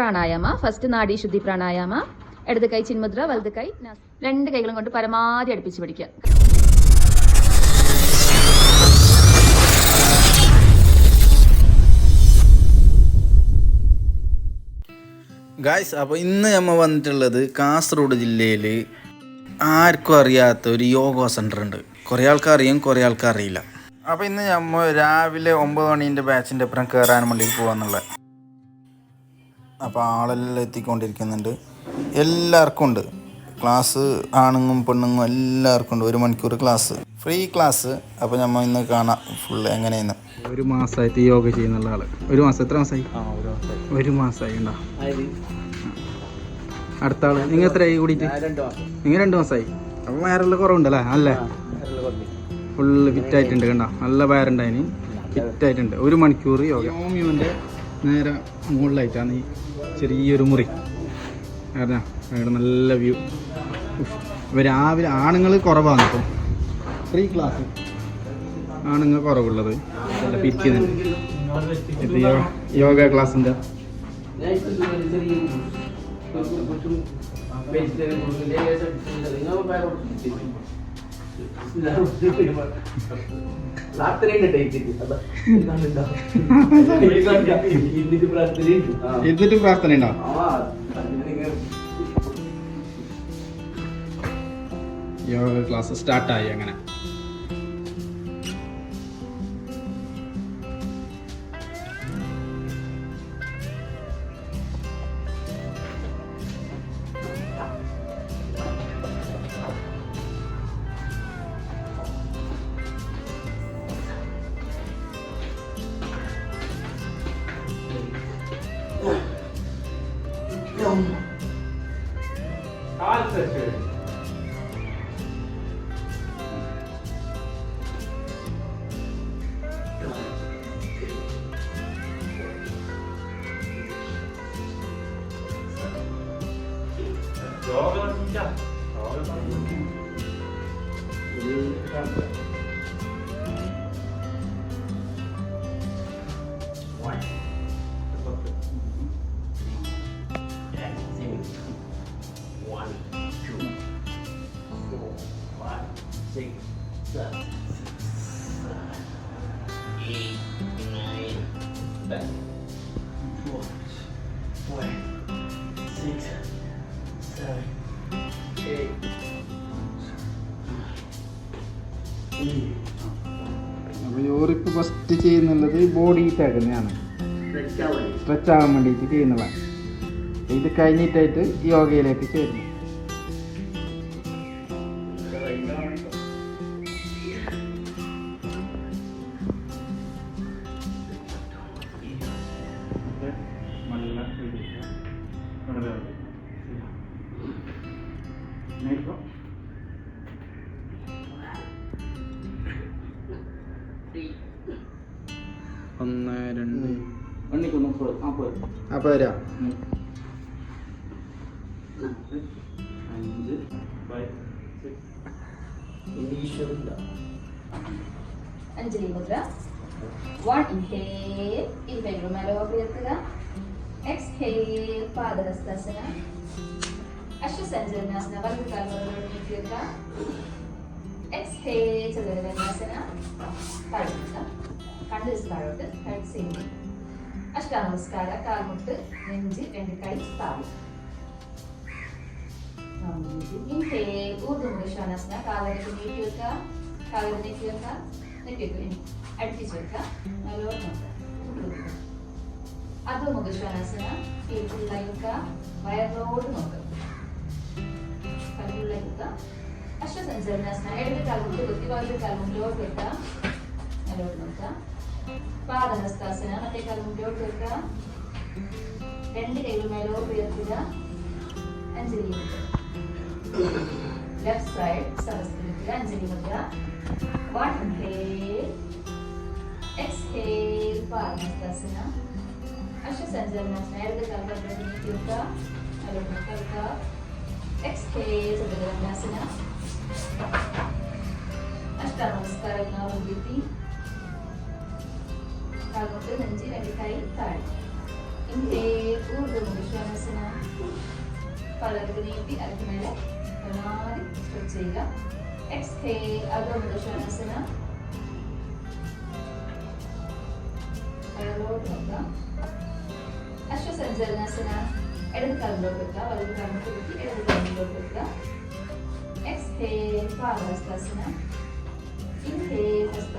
Pranayama first നാഡീശുദ്ധി pranayama ഇടത് കൈ ചിന്മുദ്ര വലത് കൈ. രണ്ട് കൈകളും കൊണ്ട് പരമാവധി അടുപ്പിച്ച് പിടിക്കുക. ഗായ്സ് അപ്പോൾ ഇന്ന് നമ്മൾ വന്നിട്ടുള്ളത് കാസർഗോഡ് ജില്ലയിൽ ആർക്കും അറിയാത്ത ഒരു യോഗ സെന്റർ ഉണ്ട്. കുറേ ആൾക്കാർ അറിയും കുറേ ആൾക്കാർ അറിയില്ല. അപ്പോൾ ഇന്ന് നമ്മൾ രാവിലെ ഒമ്പത് മണീന്റെ ബാച്ചിന്റെ അപ്പുറം കയറാൻ വേണ്ടി പോകാന്നുള്ളത് അപ്പോൾ ആളെല്ലാം എത്തിക്കൊണ്ടിരിക്കുന്നുണ്ട്. എല്ലാവർക്കും ഉണ്ട്. ക്ലാസ് ആണുങ്ങും പെണ്ണുങ്ങും എല്ലാവർക്കും ഉണ്ട്. ഒരു മണിക്കൂർ ക്ലാസ്. Free class. അപ്പോൾ നമ്മൾ ഇന്ന് കാണാം ഫുള്ള് എങ്ങനെയെന്ന്. ഒരു മാസമായിട്ട് യോഗ ചെയ്യുന്ന ആൾ. ഒരു മാസം എത്ര മാസമായി? ഒരു മാസമായി. ഉണ്ടോ? അടുത്ത ആൾ. നിങ്ങൾ എത്രയായി കൂടിയിട്ട്? നിങ്ങൾ രണ്ട് മാസമായി. അപ്പം വയറുള്ള കുറവുണ്ടല്ലേ? അല്ലേ? ഫുള്ള് ഫിറ്റായിട്ടുണ്ട് കണ്ടോ? നല്ല വയറുണ്ടായിന്. ഫിറ്റായിട്ടുണ്ട് ഒരു മണിക്കൂർ യോഗ. ഹോമിയോന്റെ നേരെ മുകളിലായിട്ടാണ് ഈ ചെറിയൊരു മുറി. കാരണം അവിടെ നല്ല വ്യൂ ഇപ്പൊ രാവിലെ ആണുങ്ങൾ കുറവാണ് ഇപ്പോൾ ഫ്രീ ക്ലാസ് ആണുങ്ങൾ കുറവുള്ളത്. നല്ല പിരിക്കുന്നുണ്ട്. ഇത് യോഗ ക്ലാസ്സിന്റെ. എന്നിട്ട് പ്രാർത്ഥന ഉണ്ടോ യോഗ ക്ലാസ് സ്റ്റാർട്ടായി അങ്ങനെ. 好不要低下好要放松看 അപ്പോൾ യോറിപ്പ് ഫസ്റ്റ് ചെയ്യുന്നുള്ളത് ബോഡി ഹീറ്റ് ആക്കുന്നതാണ്. സ്ട്രെച്ച് ആവാൻ വേണ്ടിയിട്ട് ചെയ്യുന്നതാണ്. ഇത് കഴിഞ്ഞിട്ടായിട്ട് യോഗയിലേക്ക് ചേരുന്നു. Anjali Mudra. One inhale inhale മേലോട്ട് ഉയർത്തുക. എക്സ്ഹേൽ പാദഹസ്താസന. അശ്വസഞ്ചലനാസന വലത് കാൽ മുകളിലോട്ട് നീട്ടിവെക്കുക എക്സ്ഹേൽ ചതുരനാസന താഴ്ത്തുക കണ്ണ് താഴോട്ട്. കഴുത്ത് ചെയ്യുന്നു അഷ്ടാനമസ്കാര കാൽമുട്ട് നെഞ്ച് രണ്ട് കൈ താഴെ ഇൻഹേൽ ഊർധ്വമുഖ ശ്വാനാസന കാലൊക്കെ നീട്ടി വെക്കുക കാലുകൾ നീട്ടി വെക്കുക നീട്ടി വെക്കുക അടുപ്പിച്ച് വെക്കുക നല്ലോണം നോക്കുക അധോമുഖ ശ്വാനാസന ഫുള്ളായി വെക്കുക വയറിലോട്ട് നോക്കുക കണ്ണുള്ളിൽ വെക്കുക അശ്വസഞ്ചലനാസന ഇടത് കാൽമുട്ട് കുത്തി വലത് കാൽമുട്ടിലോട്ട് വെക്കുക നല്ലോണം നോക്കുക പാദഹസ്താസന മറ്റേ കാൽമുട്ടിലോട്ട് വെക്കുക രണ്ട് കൈകൾ മേലോട്ട് ഉയർത്തുക അഞ്ജലി മുദ്ര left side സഹസ്രത്തിൽ Anjali Mudra one inhale exhale Padahastasana Ashwasanchalanasana ഇടത് കാൽമുട്ടിലോട്ട് നീട്ടി വെക്കുക നല്ലോണം നോക്കുക എക്സ്ഹേൽ ചതുരനാസന അഷ്ടാനമസ്കാരം മുൻപെത്തി കാൽമുട്ട് നെഞ്ചി രണ്ട് കൈ താഴെ ഇൻഹേൽ ഊർധ്വമുഖ ശ്വാസന പലർക്ക് നീട്ടി അരക്ക് മേലെ പരമാവധി സ്ട്രെച്ച് ചെയ്യുക. എക്സ്ഹേൽ അധോമുഖ ശ്വാസന വയറിലോട്ട് നോക്കാം അശ്വസഞ്ചലനാസന ഇടത് കാലിലോട്ട് വെക്കുക. വലത് കാലിലോട്ട് വെക്കി ഇടത് കാലിലോട്ട് വെക്കുക. എക്സ്ഹേൽ പാദഹസ്താസന ഇൻഹേൽ ഹസ്ത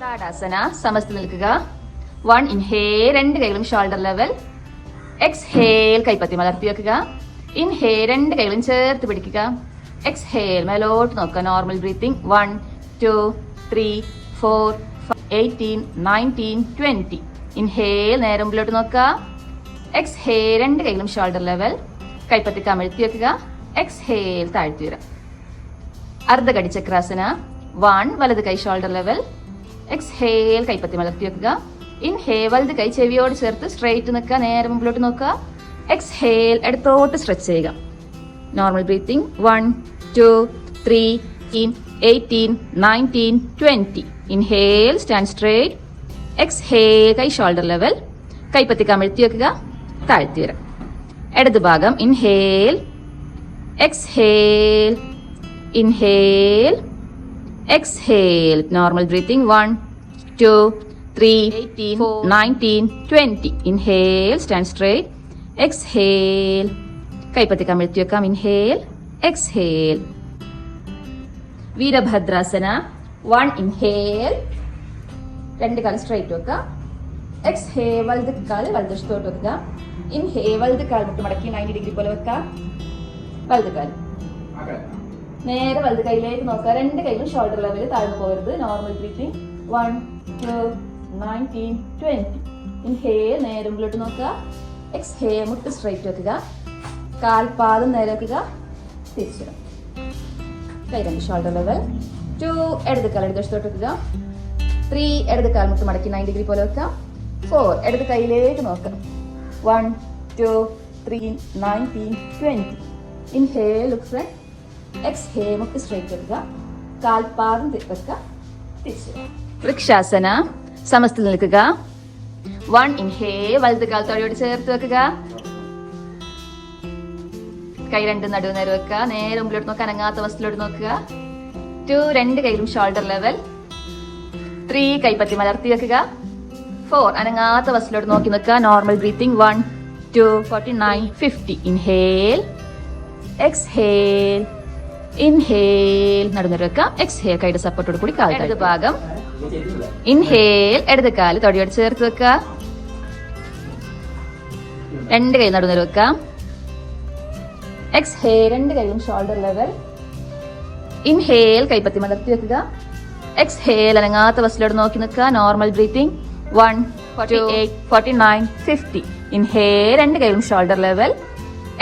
താടാസന സമസ്ത നിൽക്കുക. വൺ ഇൻഹേൽ രണ്ട് കൈകളും ഷോൾഡർ ലെവൽ എക്സ്ഹേൽ കൈപ്പത്തി മലർത്തി വെക്കുക. ഇൻഹേൽ രണ്ട് കൈകളും ചേർത്ത് പിടിക്കുക. എക്സ്ഹേൽ മേലോട്ട് നോക്കുക. Normal breathing one two three four eighteen nineteen twenty inhale നേരെ മുമ്പിലോട്ട് നോക്കുക. എക്സ്ഹേൽ രണ്ട് കൈകളും ഷോൾഡർ ലെവൽ കൈപ്പത്തി കമഴ്ത്തി വെക്കുക. എക്സ്ഹേൽ താഴ്ത്തി വരാം അർദ്ധകടിചക്രാസന വൺ വലത് കൈ ഷോൾഡർ ലെവൽ എക്സ്ഹേൽ കൈപ്പത്തി മലർത്തി വെക്കുക. ഇൻഹേ വലത് കൈ ചെവിയോട് ചേർത്ത് സ്ട്രെയിറ്റ് നിൽക്കുക നേരെ മുമ്പിലോട്ട് നോക്കുക. എക്സ് ഹേൽ ഇടത്തോട്ട് സ്ട്രെച്ച് ചെയ്യുക. Normal breathing one two three in eighteen nineteen twenty inhale stand straight exhale കൈ ഷോൾഡർ ലെവൽ കൈപ്പത്തി കമിഴ്ത്തി വെക്കുക താഴ്ത്തി വരാം. ഇടത് ഭാഗം inhale exhale inhale exhale normal breathing 1 2 3 18 19 20 inhale stand straight. Exhale. കൈപ്പത്തി കമിഴ്ത്തി വെക്കാം. Inhale exhale Virabhadrasana. One inhale രണ്ട് കാലം സ്ട്രൈറ്റ് വെക്കുക എക്സ്ഹേ വലത് കാൽ വലതുവശത്തോട്ട് വെക്കുക. ഇൻഹേ വലത് കാൽ മുട്ട് മടക്കി നയന്റി ഡിഗ്രി പോലെ വെക്കാം. വലത് കാൽ നേരെ വലത് കൈയിലേക്ക് നോക്കുക. രണ്ട് കൈയിലും ഷോൾഡർ ലെവലിൽ താഴ്ന്നു പോകരുത്. Normal breathing one two nineteen twenty inhale നേരെ മുമ്പിലോട്ട് നോക്കുക. എക്സ്ഹേ മുട്ട് സ്ട്രൈറ്റ് വെക്കുക. കാൽപാദം നേരെ വെക്കുക. തിരിച്ചിടും. കൈരണ്ട് ഷോൾഡർ ലെവൽ ടു ഇടത് കാൽ ഇടതുവശത്തോട്ട് വെക്കുക. ത്രീ ഇടത് കാൽ മുട്ട് മടക്കി നയൻ ഡിഗ്രി പോലെ വെക്കുക. ഫോർ ഇടത് കൈയിലേക്ക് നോക്കുക. One two three nineteen twenty inhale look front exhale മുട്ട് സ്ട്രൈറ്റ് വെക്കുക. കാൽപാദം വെക്കുക. തിരിച്ചു വൃക്ഷാസന. സമസ്തത്തിൽ നിൽക്കുക. വൺ ഇൻഹേ വലത് കാൽ തൊഴിയോട് ചേർത്ത് വെക്കുക. കൈ രണ്ട് നടുവ് നേരെ വെക്കുക. നേരെ മുമ്പിലോട്ട് നോക്കുക. അനങ്ങാത്ത വസ്തുലോട്ട് നോക്കുക. ടു രണ്ട് കൈയിലും ഷോൾഡർ ലെവൽ ത്രീ കൈപ്പത്തി മലർത്തി വെക്കുക. ഫോർ അനങ്ങാത്ത വസ്തുലോട്ട് നോക്കി നിൽക്കുക. Normal breathing one two forty nine fifty inhale exhale inhale നടന്നു വെക്കാം എക്സ്ഹേൽ കൈയുടെ സപ്പോർട്ടോട് കൂടി കാൽ ഇടത് ഭാഗം. ഇൻഹേൽ ഇടത് കാൽ തൊടിയോട് ചേർത്ത് വെക്കുക. രണ്ട് കൈ നടന്നു വെക്കാം എക്സ്ഹേൽ രണ്ട് കൈയും ഷോൾഡർ ലെവൽ ഇൻഹേൽ കൈപ്പത്തി മലർത്തി വെക്കുക. എക്സ്ഹേൽ അനങ്ങാത്ത വസ്റ്റിലോട് നോക്കി നിൽക്കുക. Normal breathing one forty eight forty nine fifty inhale രണ്ട് കൈയും ഷോൾഡർ ലെവൽ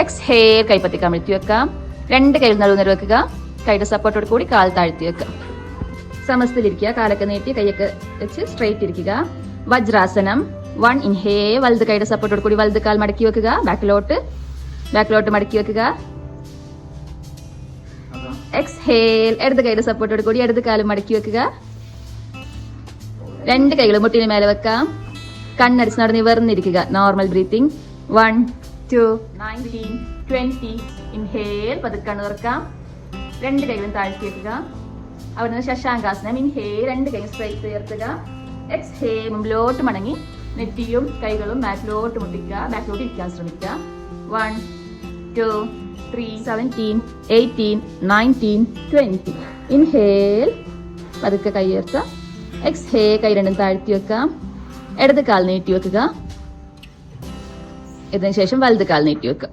എക്സ്ഹേൽ കൈപ്പത്തി കമിഴ്ത്തി വെക്കാം രണ്ട് കൈ നടുന്നേരം വെക്കുക കൈയുടെ സപ്പോർട്ടോട് കൂടി കാൽ താഴ്ത്തി വെക്കുക. സമസ്തയിലിരിക്കുക കാലൊക്കെ നീട്ടി കൈയൊക്കെ വെച്ച് സ്ട്രെയിറ്റ് ഇരിക്കുക. വജ്രാസനം. വൺ ഇൻഹേ വലത് കൈയുടെ സപ്പോർട്ടോട് കൂടി വലത് കാൽ മടക്കി വെക്കുക. ബാക്കിലോട്ട് ബാക്കിലോട്ട് മടക്കി വെക്കുക. എക്സ്ഹേൽ ഇടത് കൈയുടെ സപ്പോർട്ടോട് കൂടി ഇടത് കാലും മടക്കി വെക്കുക. രണ്ട് കൈകൾ മുട്ടിന് മേലെ വെക്കാം. കണ്ണടിച്ച് നടന്ന് നിവർന്നിരിക്കുക. Normal breathing one two nineteen twenty inhale പതുക്കണ്ണു കണ്ണ് തുറക്കാം. രണ്ട് കൈകളും താഴ്ത്തി വെക്കുക. അവിടുന്ന് ശശാങ്കാസനം. ഇൻഹേൽ രണ്ട് കൈ സ്ട്രൈറ്റ് ഉയർത്തുക എക്സ്ഹേ മുമ്പിലോട്ട് മടങ്ങി. നെറ്റിയും കൈകളും ബാക്കിലോട്ട് മുട്ടിക്കുക. ബാക്കിലോട്ട് ഇരിക്കാൻ ശ്രമിക്കുക. One two three seventeen eighteen nineteen twenty inhale പതുക്കെ കൈ ഉയർത്തുക. എക്സ്ഹേ കൈ രണ്ടും താഴ്ത്തി വെക്കാം ഇടത് കാൽ നീട്ടി വെക്കുക. ഇതിനുശേഷം വലത് കാൽ നീട്ടി വെക്കുക.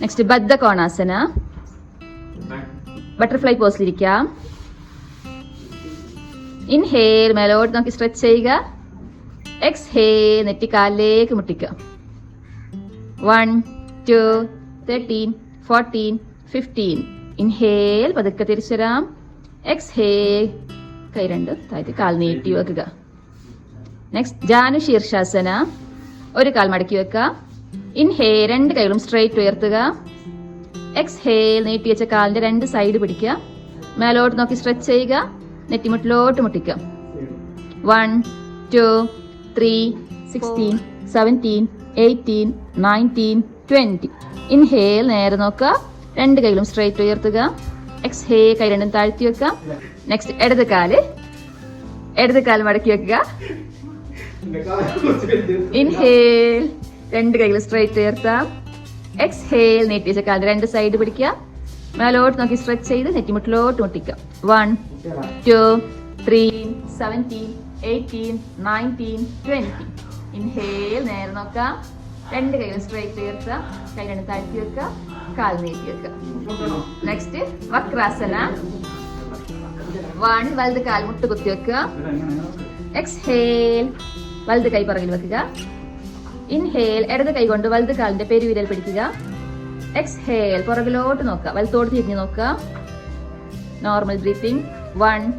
നെക്സ്റ്റ് ബദ്ധ കോണാസന ബട്ടർഫ്ലൈ പോസിലിരിക്കാം ഇൻഹേൽ മേലോട്ട് നോക്കി സ്ട്രെച്ച് ചെയ്യുക. എക്സ് എക്സ്ഹേ നെറ്റി കാലിലേക്ക് മുട്ടിക്കുക one two thirteen fourteen fifteen inhale പതുക്കെ തിരിച്ചുവരാം എക്സ്ഹേ കൈ രണ്ട് താഴ്ത്തി കാൽ നീട്ടി വെക്കുക. നെക്സ്റ്റ് ജാനു ശീർഷാസന ഒരു കാൽ മടക്കി വെക്കുക ഇൻഹേ രണ്ട് കൈകളും സ്ട്രെയിറ്റ് ഉയർത്തുക. എക്സ്ഹേൽ നീട്ടി വെച്ച കാലിന്റെ രണ്ട് സൈഡ് പിടിക്കുക. മേലോട്ട് നോക്കി സ്ട്രെച്ച് ചെയ്യുക. നെറ്റിമുട്ടിലോട്ട് മുട്ടിക്കുക. One two three sixteen seventeen eighteen nineteen twenty inhale നേരെ നോക്കുക. രണ്ട് കൈകളും സ്ട്രൈറ്റ് ഉയർത്തുക. എക്സ്ഹേ കൈ രണ്ടും താഴ്ത്തി വെക്കുക. നെക്സ്റ്റ് ഇടത് കാൽ. ഇടത് കാൽ മടക്കി വെക്കുക. ഇൻഹേൽ രണ്ട് കൈകൾ സ്ട്രൈറ്റ് ഉയർത്താം എക്സ്ഹേൽ വെച്ചാൽ കാൽ രണ്ട് സൈഡ് പിടിക്കുക. മേലോട്ട് നോക്കി സ്ട്രെച്ച് ചെയ്ത് നെറ്റിമുട്ടിലോട്ട് മുട്ടിക്കാം one two three seventeen eighteen nineteen twenty inhale നേരെ നോക്കാം രണ്ട് കൈകൾ സ്ട്രൈറ്റ് ഉയർത്തുക കൈ രണ്ട് താഴ്ത്തി വെക്കുക. കാൽ നീട്ടി വെക്കുക. നെക്സ്റ്റ് വക്രാസന. വൺ വലത് കാൽ മുട്ട് കുത്തി വെക്കുക എക്സ്ഹേൽ വലത് കൈ പുറകിൽ വെക്കുക. ഇൻഹേൽ ഇടത് കൈ കൊണ്ട് വലത് കാലിന്റെ പെരുവിരൽ പിടിക്കുക. എക്സ്ഹേൽ പുറകിലോട്ട് നോക്കുക. വലത്തോട്ട് തിരിഞ്ഞ് നോക്കുക. Normal breathing one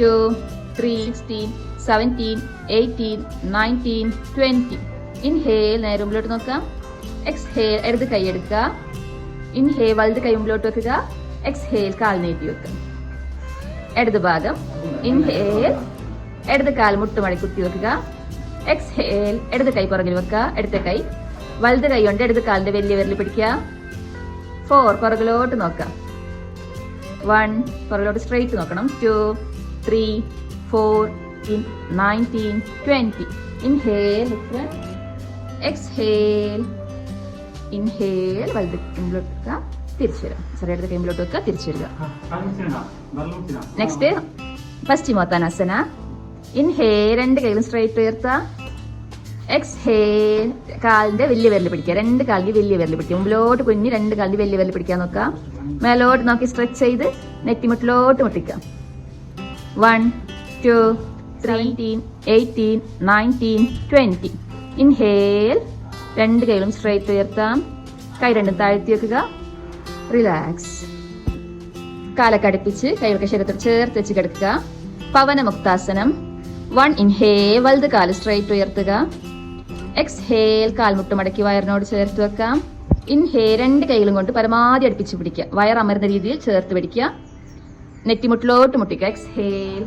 two three sixteen seventeen eighteen nineteen twenty inhale നേരെ മുമ്പിലോട്ട് നോക്കുക. എക്സ്ഹേൽ ഇടത് കൈ എടുക്കുക. ഇൻഹേൽ വലത് കൈ മുമ്പിലോട്ട് വെക്കുക. എക്സ്ഹേൽ കാൽ നീട്ടി വെക്കുക. ഇടത് ഭാഗം. ഇൻഹേൽ ഇടത് കാൽ മുട്ടുമടി കുത്തി വെക്കുക. എക്സ്ഹേൽ ഇടത് കൈ പുറകിൽ വെക്കുക. ഇടത്തെ കൈ. വലത് കൈ കൊണ്ട് ഇടത് കാലിന്റെ വലിയ വിരൽ പിടിക്കുക. ഫോർ പുറകിലോട്ട് നോക്കുക. വൺ പുറകിലോട്ട് സ്ട്രെയിറ്റ് നോക്കണം. Two three four nineteen twenty inhale exhale inhale വലത് കൈമ്പിലോട്ട് വെക്കുക. തിരിച്ചു വരിക. ചെറിയ ഇടത് കൈമ്പിലോട്ട് വെക്കുക. തിരിച്ചു വരിക. നെക്സ്റ്റ് പശ്ചിമോത്താനാസന ഇൻഹേ രണ്ട് കൈകളും സ്ട്രൈറ്റ് ഉയർത്ത എക്സ്ഹേ കാലിന്റെ വലിയ വിരൽ പിടിക്കുക. രണ്ട് കാലിന് വലിയ വിരൽ പിടിക്കുക. മുമ്പിലോട്ട് കുഞ്ഞ് രണ്ട് കാലിന് വലിയ വിരൽ പിടിക്കാൻ നോക്കുക. മേലോട്ട് നോക്കി സ്ട്രെച്ച് ചെയ്ത് നെറ്റിമുട്ടിലോട്ട് മുട്ടിക്കുക. One two seventeen eighteen nineteen twenty inhale രണ്ട് കൈകളും സ്ട്രൈറ്റ് ഉയർത്താം കൈ രണ്ടും താഴ്ത്തി വെക്കുക. റിലാക്സ് കാലൊക്കെ അടുപ്പിച്ച് കൈകൾക്ക് ശരീരത്തിൽ ചേർത്ത് വെച്ച് കിടക്കുക. പവനമുക്താസനം. വൺ ഇൻഹേ വലത് കാൽ സ്ട്രൈറ്റ് ഉയർത്തുക. എക്സ്ഹേൽ കാൽമുട്ട് മടക്കി വയറിനോട് ചേർത്ത് വെക്കാം ഇൻഹേ രണ്ട് കൈകളും കൊണ്ട് പരമാവധി അടുപ്പിച്ച് പിടിക്കുക. വയർ അമരുന്ന രീതിയിൽ ചേർത്ത് പിടിക്കുക. നെറ്റിമുട്ടിലോട്ട് മുട്ടിക്കുക. Exhale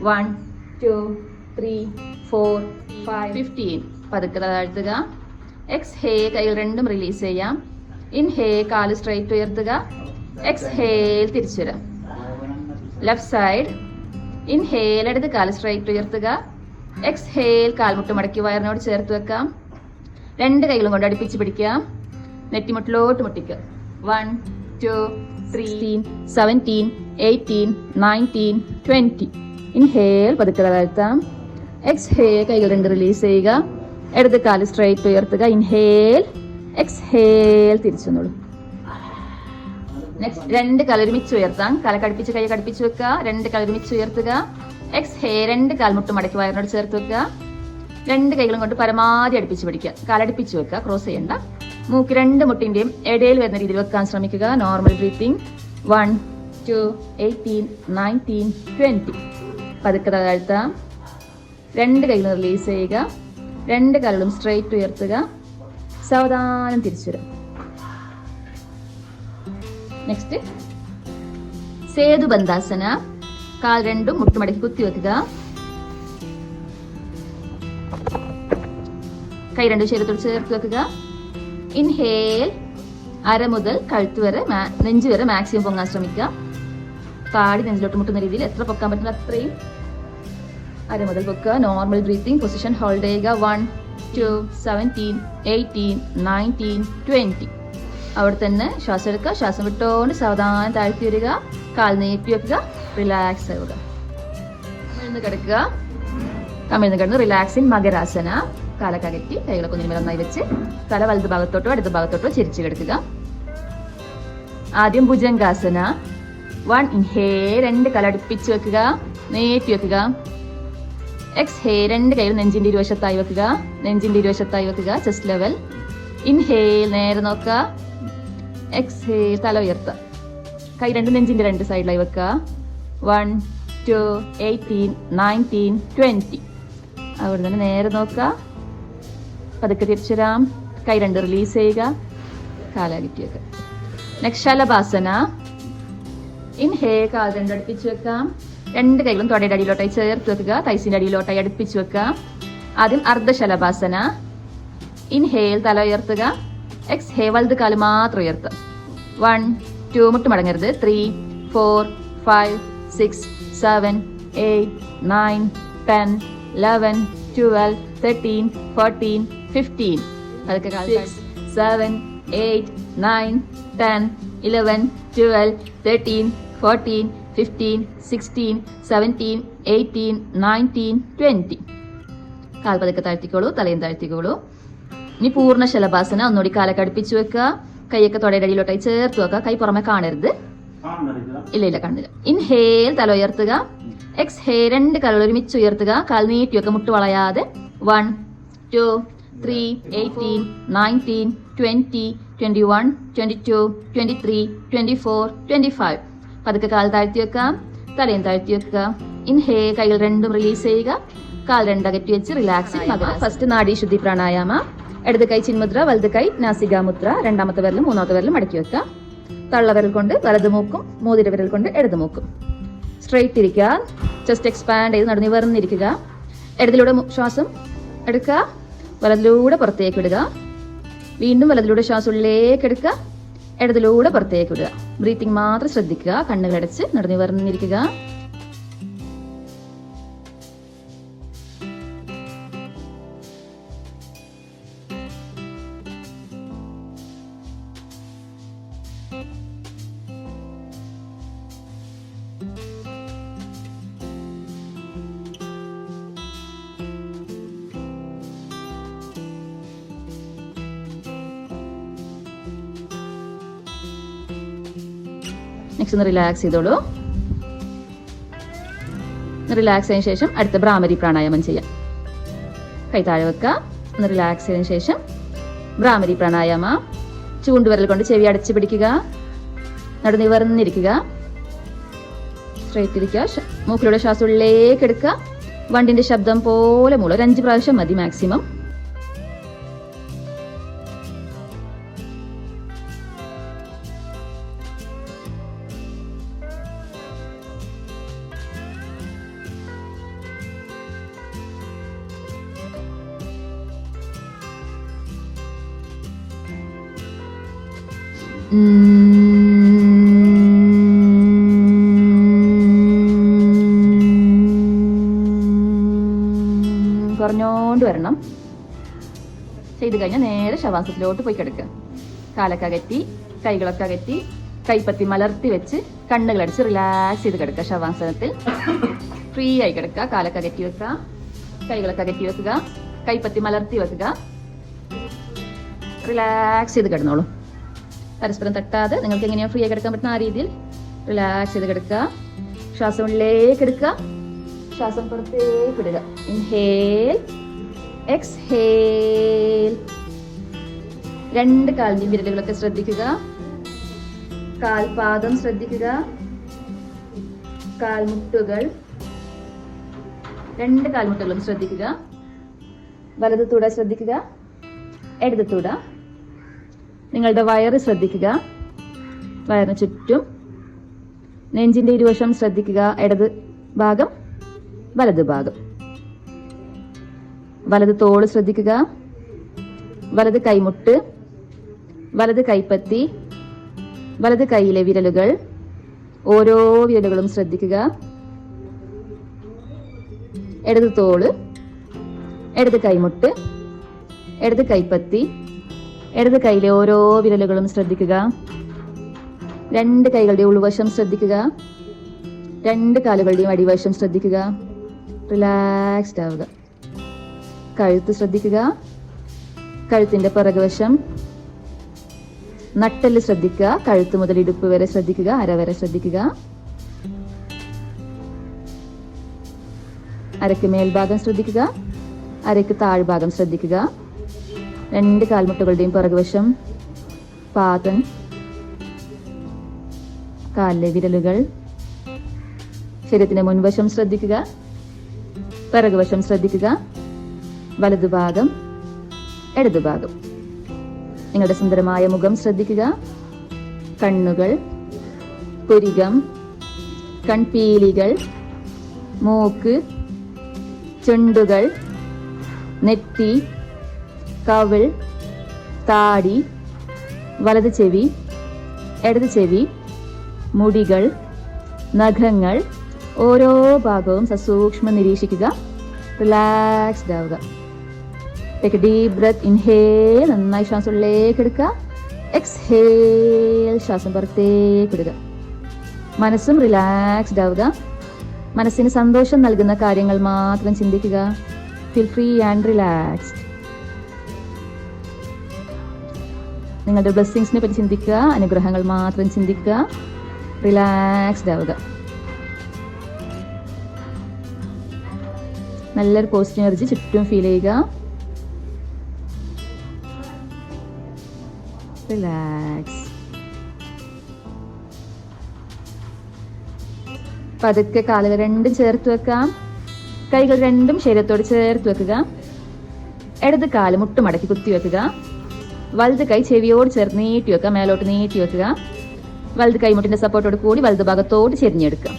one two three four five fifteen പതുക്കെ താഴ്ത്തുക. എക്സ്ഹേ കൈകൾ രണ്ടും റിലീസ് ചെയ്യാം. ഇൻഹേ കാൽ സ്ട്രൈറ്റ് ഉയർത്തുക. എക്സ്ഹേൽ തിരിച്ചു വരാം. ലെഫ്റ്റ് സൈഡ് ഇൻഹേൽ എടുത്ത് കാൽ സ്ട്രൈറ്റ് ഉയർത്തുക. എക്സ്ഹേൽ കാൽമുട്ട് മടക്കി വയറിനോട് ചേർത്ത് വെക്കാം. രണ്ട് കൈകളും കൊണ്ട് അടുപ്പിച്ച് പിടിക്കാം നെറ്റിമുട്ടിലോട്ട് മുട്ടിക്കുക. One two three seventeen eighteen nineteen twenty inhale പതുക്കെ താഴ്ത്താം എക്സ്ഹേൽ കൈകൾ രണ്ട് റിലീസ് ചെയ്യുക. ഇടത് കാൽ സ്ട്രൈറ്റ് ഉയർത്തുക. ഇൻഹേൽ എക്സ്ഹേൽ തിരിച്ചു നെക്സ്റ്റ് രണ്ട് കലരുമിച്ച് ഉയർത്താം. കല കടുപ്പിച്ച് കൈ കടുപ്പിച്ച് വെക്കുക. രണ്ട് കലരുമിച്ച് ഉയർത്തുക. എക്സ് ഹെയർ രണ്ട് കാൽമുട്ട് മടക്കി വയറിനോട് ചേർത്ത് വെക്കുക. രണ്ട് കൈകളും കൊണ്ട് പരമാവധി അടുപ്പിച്ച് പിടിക്കുക. കാലടുപ്പിച്ച് വെക്കുക. ക്രോസ് ചെയ്യണ്ട. മൂക്ക് രണ്ട് മുട്ടിന്റെയും ഇടയിൽ വരുന്ന രീതിയിൽ വെക്കാൻ ശ്രമിക്കുക. Normal breathing one two eighteen nineteen twenty പതുക്കെ താഴ്ത്താം രണ്ട് കൈകളും റിലീസ് ചെയ്യുക. രണ്ട് കാലുകളും സ്ട്രെയിറ്റ് ഉയർത്തുക. സാവധാനം തിരിച്ചു വരാം. നെക്സ്റ്റ് സേതു ബന്ധാസന കാൽ രണ്ടും മുട്ടുമടക്കി കുത്തി വെക്കുക. കൈ രണ്ടും ശരീരത്തോട് ചേർത്ത് വെക്കുക. ഇൻഹേൽ അര മുതൽ കഴുത്ത് വരെ നെഞ്ച് വരെ മാക്സിമം പൊങ്ങാൻ ശ്രമിക്കുക. പാടി നെഞ്ചിലോട്ട് മുട്ടുന്ന രീതിയിൽ എത്ര പൊക്കാൻ പറ്റുന്ന അത്രയും അര മുതൽ പൊക്കുക നോർമൽ ബ്രീത്തിങ് പൊസിഷൻ ഹോൾഡ് ചെയ്യുക. One two seventeen eighteen nineteen twenty അവിടെ തന്നെ ശ്വാസം എടുക്കുക. ശ്വാസം വിട്ടുകൊണ്ട് സാവധാനം താഴ്ത്തി വരിക. കാൽ നീട്ടി വെക്കുക. റിലാക്സ് ആവുക. കമിഴ്ന്ന് കിടക്കുക. കമിഴ്ന്ന് കിടന്ന് റിലാക്സിങ് മകരാസന. കാലൊക്കെ അകറ്റി കൈകളൊക്കെ ഒന്നിനുമേൽ നന്നായി വെച്ച് തല വലത് ഭാഗത്തോട്ടോ അടുത്ത ഭാഗത്തോട്ടോ ചിരിച്ചു കിടക്കുക. ആദ്യം ഭുജംഗാസന. വൺ ഇൻഹേ രണ്ട് കല അടുപ്പിച്ച് വെക്കുക. നീട്ടി വെക്കുക. എക്സ് ഹേ രണ്ട് കൈകൾ നെഞ്ചിന്റെ ഇരുവശത്തായി വെക്കുക. നെഞ്ചിന്റെ ഇരുവശത്തായി വെക്കുക. ചെസ്റ്റ് ലെവൽ ഇൻഹേൽ നേരെ നോക്കുക. എക്സ്ഹേൽ തല ഉയർത്തുക കൈ രണ്ട് നെഞ്ചിന്റെ രണ്ട് സൈഡിലായി വെക്കുക one two eighteen nineteen twenty അവിടെ നിന്ന് നേരെ നോക്കുക പതുക്കെ തിരിച്ചുവരാം കൈ രണ്ട് റിലീസ് ചെയ്യുക. കാലാകിറ്റി വെക്കുക നെക്സ്റ്റ് ശലഭാസന. ഇൻഹേ കാൽ രണ്ട് അടുപ്പിച്ച് വെക്കാം. രണ്ട് കൈകളും തൊടയുടെ അടിയിലോട്ടായി ചേർത്ത് വെക്കുക. തൈസിന്റെ അടിയിലോട്ടായി അടുപ്പിച്ച് വെക്കുക ആദ്യം അർദ്ധശലഭാസന. ഇൻഹേൽ തല ഉയർത്തുക. എക്സ്ഹേ വലത് കാൽ മാത്രം ഉയർത്തുക. വൺ ടു മുട്ട് മടങ്ങരുത്. Three four five six seven eight nine ten eleven twelve thirteen fourteen fifteen അതൊക്കെ six seven eight nine ten eleven twelve thirteen fourteen fifteen sixteen seventeen eighteen nineteen twenty കാൽപ്പതൊക്കെ പതുക്കെ താഴ്ത്തിക്കോളൂ തലയും താഴ്ത്തിക്കോളൂ. ഇനി പൂർണ ശലഭാസന ഒന്നുകൂടി കാലൊക്കെ അടുപ്പിച്ച് വെക്കുക. കൈയൊക്കെ തൊടയുടെ അടിയിലോട്ടായി ചേർത്ത് വെക്കുക. കൈ പുറമെ കാണരുത്. ഇല്ല ഇല്ല കണ്ണില്ല ഇൻഹേൽ തല ഉയർത്തുക. എക്സ് ഹേ രണ്ട് കലകൾ ഒരുമിച്ച് ഉയർത്തുക. കാൽ നീട്ടി വെക്കുക മുട്ട് വളയാതെ. One two three eighteen nineteen twenty twenty one twenty two twenty three twenty four twenty five പതുക്കെ കാൽ താഴ്ത്തി വെക്കാം തലയും താഴ്ത്തി വെക്കുക. ഇൻഹേ കൈകൾ രണ്ടും റിലീസ് ചെയ്യുക. കാൽ രണ്ടകറ്റി വെച്ച് റിലാക്സിംഗ് ഫസ്റ്റ് നാഡീശുദ്ധി പ്രാണായാമ. ഇടത് കൈ ചിന്മുദ്ര വലത് കൈ നാസികാമുദ്ര രണ്ടാമത്തെ വിരലും മൂന്നാമത്തെ വിരലും മടക്കി വെക്കുക. തള്ളവിരൽ കൊണ്ട് വലത് മൂക്കും മോതിര വിരൽ കൊണ്ട് ഇടത് മൂക്കും. സ്ട്രെയിറ്റ് ഇരിക്കുക. ചെസ്റ്റ് എക്സ്പാൻഡ് ചെയ്ത് നടന്നു നിവർന്നിരിക്കുക ഇടതിലൂടെ ശ്വാസം എടുക്കുക. വലതിലൂടെ പുറത്തേക്ക് വിടുക. വീണ്ടും വലതിലൂടെ ശ്വാസം ഉള്ളിലേക്ക് എടുക്കുക. ഇടതിലൂടെ പുറത്തേക്ക് വിടുക. ബ്രീത്തിങ് മാത്രം ശ്രദ്ധിക്കുക. കണ്ണുകളടച്ച് നടന്നു നിവർന്നിരിക്കുക നെക്സ്റ്റ് ഒന്ന് റിലാക്സ് ചെയ്തോളൂ. റിലാക്സ് ചെയ്തതിനു ശേഷം അടുത്ത ബ്രാമരി പ്രാണായാമം ചെയ്യാം. കൈ താഴെ വെക്കുക ഒന്ന് റിലാക്സ് ചെയ്തതിനു ശേഷം ബ്രാമരി പ്രാണായാമ ചൂണ്ടുവിരൽ കൊണ്ട് ചെവി അടച്ചു പിടിക്കുക. നടു നിവർന്നിരിക്കുക. സ്ട്രൈറ്റ് ഇരിക്കുക. മൂക്കിലൂടെ ശ്വാസം ഉള്ളിലേക്ക് എടുക്കുക. വണ്ടിന്റെ ശബ്ദം പോലെ മൂള. ഒരു അഞ്ച് പ്രാവശ്യം മതി മാക്സിമം കുറഞ്ഞോണ്ട് വരണം. ചെയ്ത് കഴിഞ്ഞാൽ നേരെ ശവാസത്തിലോട്ട് പോയി കിടക്കുക കാലൊക്കെ അകറ്റി കൈകളൊക്കെ അകറ്റി കൈപ്പത്തി മലർത്തി വെച്ച് കണ്ണുകളടിച്ച് റിലാക്സ് ചെയ്ത് കിടക്കുക ശവാസനത്തിൽ. ഫ്രീ ആയി കിടക്കുക കാലൊക്കെ അകറ്റി വെക്കുക കൈകളൊക്കെ അകറ്റി വെക്കുക കൈപ്പത്തി മലർത്തി വെക്കുക. റിലാക്സ് ചെയ്ത് കിടന്നോളൂ. പരസ്പരം തട്ടാതെ നിങ്ങൾക്ക് എങ്ങനെയാണ് ഫ്രീ ആയി കിടക്കാൻ പറ്റുന്ന ആ രീതിയിൽ റിലാക്സ് ചെയ്ത് കിടക്കുക ശ്വാസം ഉള്ളിലേക്ക് എടുക്കുക ശ്വാസം പുറത്തേക്ക് വിടുക. ഇൻഹേൽ എക്സ്ഹേൽ രണ്ട് കാലിന്റെ വിരലുകളൊക്കെ ശ്രദ്ധിക്കുക. കാൽപാദം ശ്രദ്ധിക്കുക. കാൽമുട്ടുകൾ. രണ്ട് കാൽമുട്ടുകളും ശ്രദ്ധിക്കുക. വലത് തുട ശ്രദ്ധിക്കുക. ഇടത് തുട. നിങ്ങളുടെ വയറ് ശ്രദ്ധിക്കുക. വയറിന് ചുറ്റും നെഞ്ചിന്റെ ഇരുവശം ശ്രദ്ധിക്കുക. ഇടത് ഭാഗം. വലത് ഭാഗം. വലത് തോൾ ശ്രദ്ധിക്കുക. വലത് കൈമുട്ട്. വലത് കൈപ്പത്തി. വലത് കൈയിലെ വിരലുകൾ. ഓരോ വിരലുകളും ശ്രദ്ധിക്കുക. ഇടത് തോൾ. ഇടത് കൈമുട്ട്. ഇടത് കൈപ്പത്തി. ഇടത് കൈയിലെ ഓരോ വിരലുകളും ശ്രദ്ധിക്കുക. രണ്ട് കൈകളുടെ ഉൾവശം ശ്രദ്ധിക്കുക. രണ്ട് കാലുകളുടെയും അടിവശം ശ്രദ്ധിക്കുക. റിലാക്സ്ഡ് ആവുക. കഴുത്ത് ശ്രദ്ധിക്കുക. കഴുത്തിന്റെ പിറകുവശം നട്ടൽ ശ്രദ്ധിക്കുക. കഴുത്ത് മുതൽ ഇടുപ്പ് വരെ ശ്രദ്ധിക്കുക. അര വരെ ശ്രദ്ധിക്കുക. അരക്ക് മേൽഭാഗം ശ്രദ്ധിക്കുക. അരക്ക് താഴ്ഭാഗം ശ്രദ്ധിക്കുക. രണ്ട് കാൽമുട്ടുകളുടെയും പിറകുവശം പാദം കാലിലെ വിരലുകൾ. ശരീരത്തിന്റെ മുൻവശം ശ്രദ്ധിക്കുക. പിറകുവശം ശ്രദ്ധിക്കുക. വലതുഭാഗം ഇടതുഭാഗം നിങ്ങളുടെ സുന്ദരമായ മുഖം ശ്രദ്ധിക്കുക. കണ്ണുകൾ പുരികം കൺപീലികൾ മൂക്ക് ചുണ്ടുകൾ നെറ്റി കവിൾ താടി വലത് ചെവി ഇടത് ചെവി മുടികൾ നഖങ്ങൾ ഓരോ ഭാഗവും സസൂക്ഷ്മം നിരീക്ഷിക്കുക. റിലാക്സ്ഡ് ആവുക ടേക്ക് ഡീപ് ബ്രത്ത് ഇൻഹേ നന്നായി ശ്വാസം ഉള്ളിലേക്ക് എടുക്കുക. എക്സ്ഹേൽ ശ്വാസം പുറത്തേക്ക് ഇടുക. മനസ്സും റിലാക്സ്ഡ് ആവുക മനസ്സിന് സന്തോഷം നൽകുന്ന കാര്യങ്ങൾ മാത്രം ചിന്തിക്കുക. ഫിൽ ഫ്രീ ആൻഡ് റിലാക്സ്ഡ് നിങ്ങളുടെ ബ്ലെസ്സിങ്സിനെ പറ്റി ചിന്തിക്കുക. അനുഗ്രഹങ്ങൾ മാത്രം ചിന്തിക്കുക. റിലാക്സ്ഡ് ആവുക നല്ലൊരു പോസിറ്റീവ് എനർജി ചുറ്റും ഫീൽ ചെയ്യുക. റിലാക്സ് പതുക്കെ കാലുകൾ രണ്ടും ചേർത്ത് വെക്കാം കൈകൾ രണ്ടും ശരീരത്തോട് ചേർത്ത് വെക്കുക. ഇടത് കാൽ മുട്ടുമടക്കി കുത്തി വെക്കുക. വലത് കൈ ചെവിയോട് ചേർത്ത് നീട്ടി വെക്കുക. മേലോട്ട് നീട്ടി വെക്കുക. വലത് കൈമുട്ടിന്റെ സപ്പോർട്ടോട് കൂടി വലത് ഭാഗത്തോട് ചെരിഞ്ഞെടുക്കുക.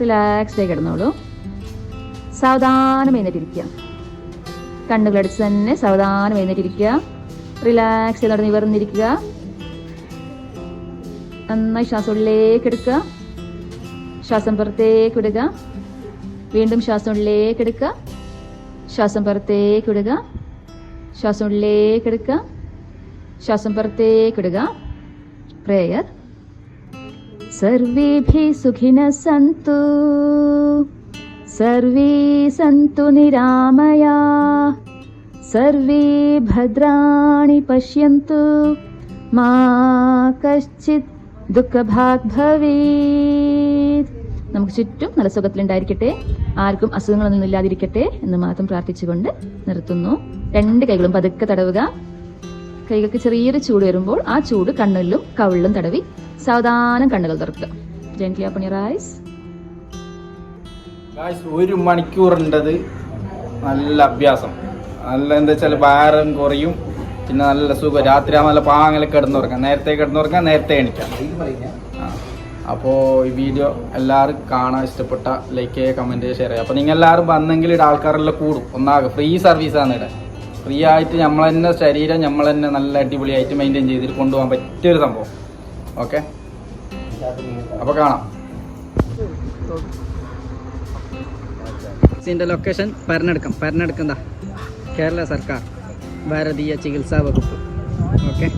റിലാക്സ് ആയി കിടന്നോളൂ. സാവധാനം എഴുന്നേറ്റിരിക്കുക. കണ്ണുകളടിച്ച് തന്നെ സാവധാനം എഴുന്നേറ്റിരിക്കുക. റിലാക്സ് ചെയ്തോടെ നിവർന്നിരിക്കുക നന്നായി ശ്വാസം ഉള്ളിലേക്ക് എടുക്കുക. ശ്വാസം പുറത്തേക്ക് വിടുക. വീണ്ടും ശ്വാസം ഉള്ളിലേക്ക് എടുക്കുക. ശ്വാസം പുറത്തേക്ക് വിടുക. ശ്വാസം ഉള്ളിലേക്ക് എടുക്കുക. ശ്വാസം പുറത്തേക്ക് വിടുക. പ്രേയർ സർവേഭി സുഖിന സന്തു സർവേ നിരാമയാ. സർവേ ഭദ്രാണി പശ്യന്തു. മാ കശ്ചിത് ദുഃഖഭാഗ് ഭവേത് നമുക്ക് ചുറ്റും നല്ല സുഖത്തിലുണ്ടായിരിക്കട്ടെ. ആർക്കും അസുഖങ്ങളൊന്നും ഇല്ലാതിരിക്കട്ടെ എന്ന് മാത്രം പ്രാർത്ഥിച്ചുകൊണ്ട് നിർത്തുന്നു. രണ്ട് കൈകളും പതുക്കെ തടവുക. കൈകൾക്ക് ചെറിയൊരു ചൂട് വരുമ്പോൾ ആ ചൂട് കണ്ണിലും കവിളിലും തടവി സാവധാനം കണ്ണുകൾ തുറക്കുക. ജെന്റ്ലി ഓപ്പൺ യുവർ ഐസ് ഒരു മണിക്കൂറിന്റെത് നല്ല അഭ്യാസം. നല്ല എന്താ വെച്ചാൽ ഭാരം കുറയും. പിന്നെ നല്ല സുഖം. രാത്രി നല്ല പാങ്ങല കിടന്നുറങ്ങാം. നേരത്തെ കിടന്നുറങ്ങാം നേരത്തെ എണിക്കാം. അപ്പോൾ ഈ വീഡിയോ എല്ലാവരും കാണാൻ ഇഷ്ടപ്പെട്ട ലൈക്ക് ചെയ്യുക കമന്റ് ചെയ്യുക ഷെയർ ചെയ്യുക. അപ്പോൾ നിങ്ങൾ എല്ലാവരും വന്നെങ്കിൽ ഇവിടെ ആൾക്കാരെല്ലാം കൂടും. ഒന്നാകെ ഫ്രീ സർവീസാണ് ഇവിടെ. ഫ്രീ ആയിട്ട് നമ്മൾ തന്നെ ശരീരം നമ്മൾ തന്നെ നല്ല അടിപൊളിയായിട്ട് മെയിന്റെയിൻ ചെയ്തിട്ട് കൊണ്ടുപോകാൻ പറ്റിയൊരു സംഭവം. ഓക്കെ അപ്പോൾ കാണാം. ഇതിന്റെ ലൊക്കേഷൻ പരനെടുക്കം പരനെടുക്കം എന്താ? കേരള സർക്കാർ ഭാരതീയ ചികിത്സാ വകുപ്പ്. ഓക്കെ?